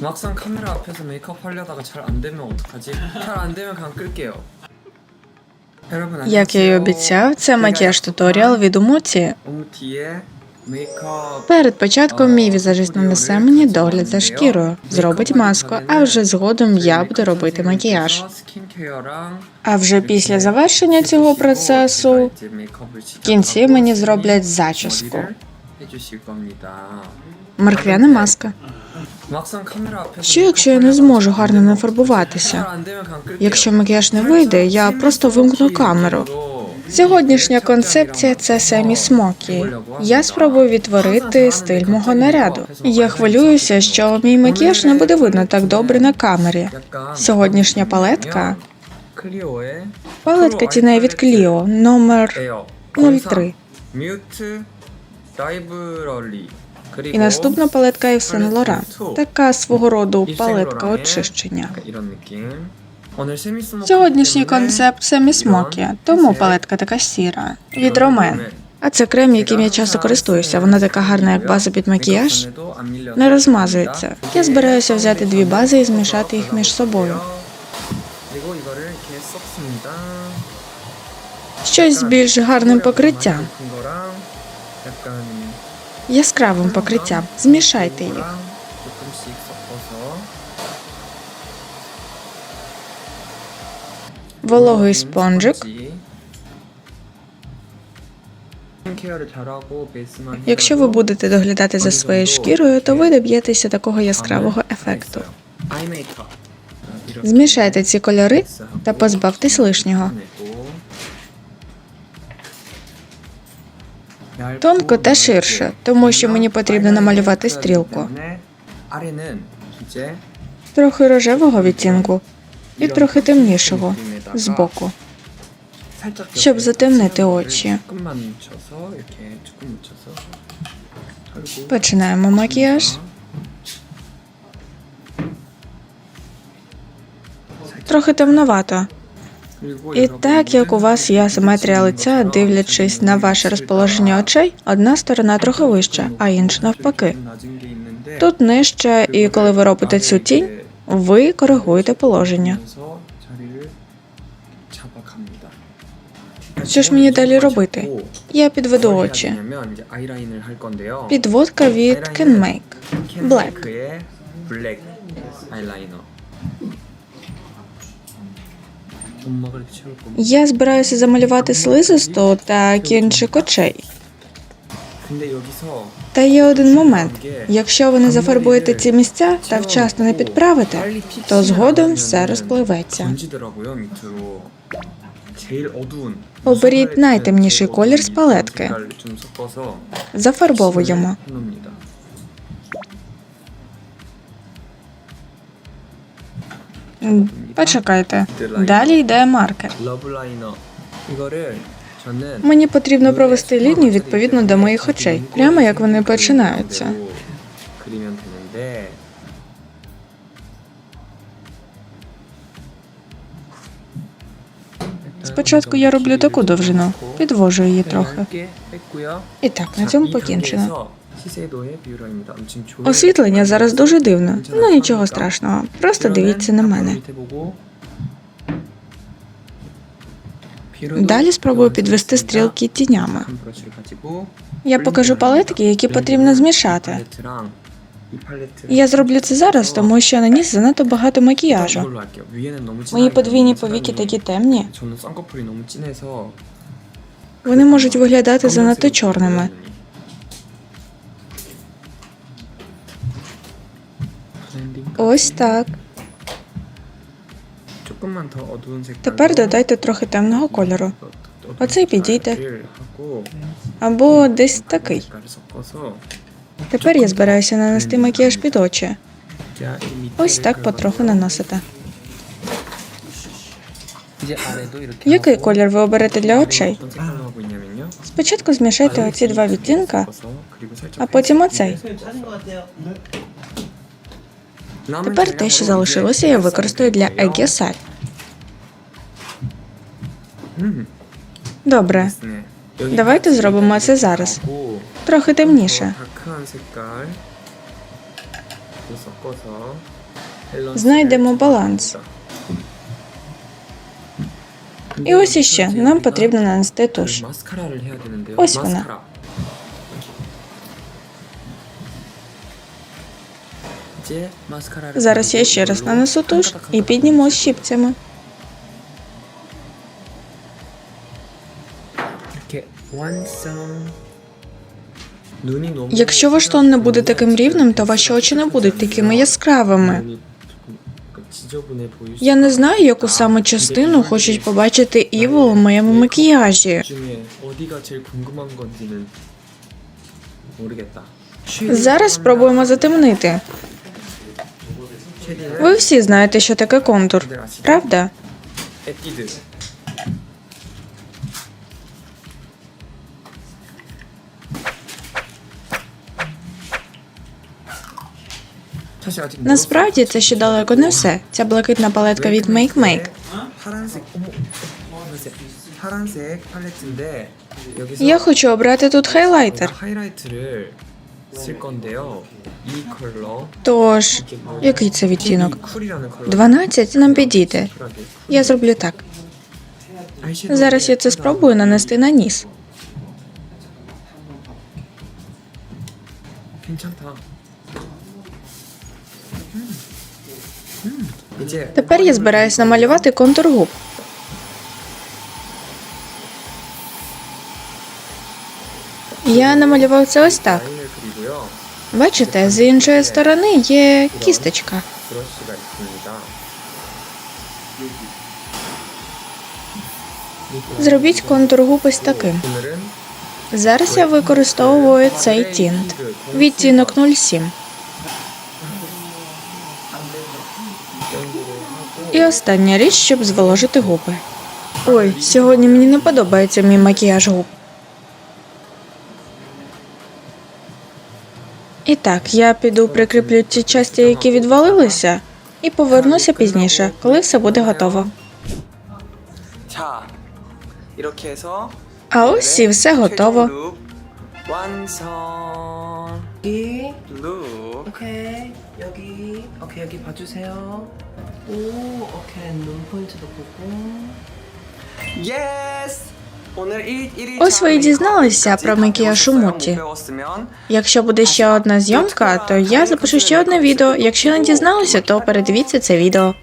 막상 카메라 앞에서 메이크업 하려다가 잘 안 되면 어떡하지? 잘 안 되면 그냥 끌게요. 여러분 Як я й обіцяв, це макіяж туторіал від Умуті. 오무티의 메이크업 Перед початком мій візажист нанесе мені догляд за шкірою, зробить маску, а вже згодом я буду робити макіяж. 스킨케어랑 А вже після завершення цього процесу в кінці мені зроблять зачіску. 해주실 겁니다. Морквяна маска. Що якщо я не зможу гарно нафарбуватися? Якщо макіяж не вийде, я просто вимкну камеру. Сьогоднішня концепція це семі смокі. Я спробую відтворити стиль мого наряду. Я хвилююся, що мій макіяж не буде видно так добре на камері. Сьогоднішня палетка палетка тіней від Кліо номер 03. І наступна палетка Євсен Лора. Така свого роду палетка очищення. Сьогоднішній концепт Семі Смокі, тому палетка така сіра. Від Ромен. А це крем, яким я часто користуюся. Вона така гарна, як база під макіяж. Не розмазується. Я збираюся взяти дві бази і змішати їх між собою. Щось з більш гарним покриттям яскравим покриттям. Змішайте їх. Вологий спонжик. Якщо ви будете доглядати за своєю шкірою, то ви доб'єтеся такого яскравого ефекту. Змішайте ці кольори та позбавтесь лишнього. тонко та ширше, тому що мені потрібно намалювати стрілку. Трохи рожевого відтінку і трохи темнішого збоку, щоб затемнити очі. Починаємо макіяж. Трохи темновато. І так як у вас є асиметрія лиця, дивлячись на ваше розположення очей, одна сторона трохи вища, а інша навпаки. Тут нижче, і коли ви робите цю тінь, ви коригуєте положення. Що ж мені далі робити? Я підведу очі. Підводка від CanMake. Black. Я збираюся замалювати слизисту та кінчик очей. Та є один момент. Якщо ви не зафарбуєте ці місця та вчасно не підправите, то згодом все розпливеться. Оберіть найтемніший колір з палетки. Зафарбовуємо. Почекайте. Далі йде маркер. Мені потрібно провести лінію відповідно до моїх очей, прямо як вони починаються. Спочатку я роблю таку довжину, підвожу її трохи. І так, на цьому покінчено. Освітлення зараз дуже дивно, ну, ну нічого страшного. Просто дивіться на мене. Далі спробую підвести стрілки тінями. Я покажу палетки, які потрібно змішати. Я зроблю це зараз, тому що я наніс занадто багато макіяжу. Мої подвійні повіки такі темні. Вони можуть виглядати занадто чорними. Ось так. Тепер додайте трохи темного кольору. Оцей підійде. Або десь такий. Тепер я збираюся нанести макіяж під очі. Ось так потроху наносите. Який колір ви оберете для очей? Спочатку змішайте оці два відтінка, а потім оцей. Тепер те, що залишилося, я використаю для Егіасаль. Добре. Давайте зробимо це зараз. Трохи темніше. Знайдемо баланс. І ось іще нам потрібно нанести туш. Ось вона. Зараз я ще раз нанесу туш і підніму щипцями. Якщо ваш тон не буде таким рівним, то ваші очі не будуть такими яскравими. Я не знаю, яку саме частину хочуть побачити Іву у моєму макіяжі. Зараз спробуємо затемнити. Ви всі знаєте, що таке контур, правда? Насправді це ще далеко не все. Ця блакитна палетка від Make Make. Я хочу обрати тут хайлайтер. 하이라이트를 쓸 건데요. 이 컬러 Тож, 이게 뭐 який це відтінок? 쿨이라는 컬러. 12 нам підійде. 쿨하게. Я зроблю так. 아이섀도우 Зараз я це спробую нанести на ніс. 괜찮다. 음. 음. 이제 Тепер я збираюсь намалювати контур губ. Я намалював це ось так. Бачите, з іншої сторони є кісточка. Зробіть контур губ ось таким. Зараз я використовую цей тінт. Відтінок 07. І остання річ, щоб зволожити губи. Ой, сьогодні мені не подобається мій макіяж губ. І так, я піду прикріплю ті часті, які відвалилися, і повернуся пізніше, коли все буде готово. 자 이렇게 해서 А ось і все готово. 최종 룩 완성. 여기 룩. 오케이 여기 오케이 여기 봐주세요 오 오케이 눈 포인트도 보고 예스. Ось ви і дізналися про Микія Шумуті. Якщо буде ще одна зйомка, то я запишу ще одне відео. Якщо не дізналися, то передивіться це відео.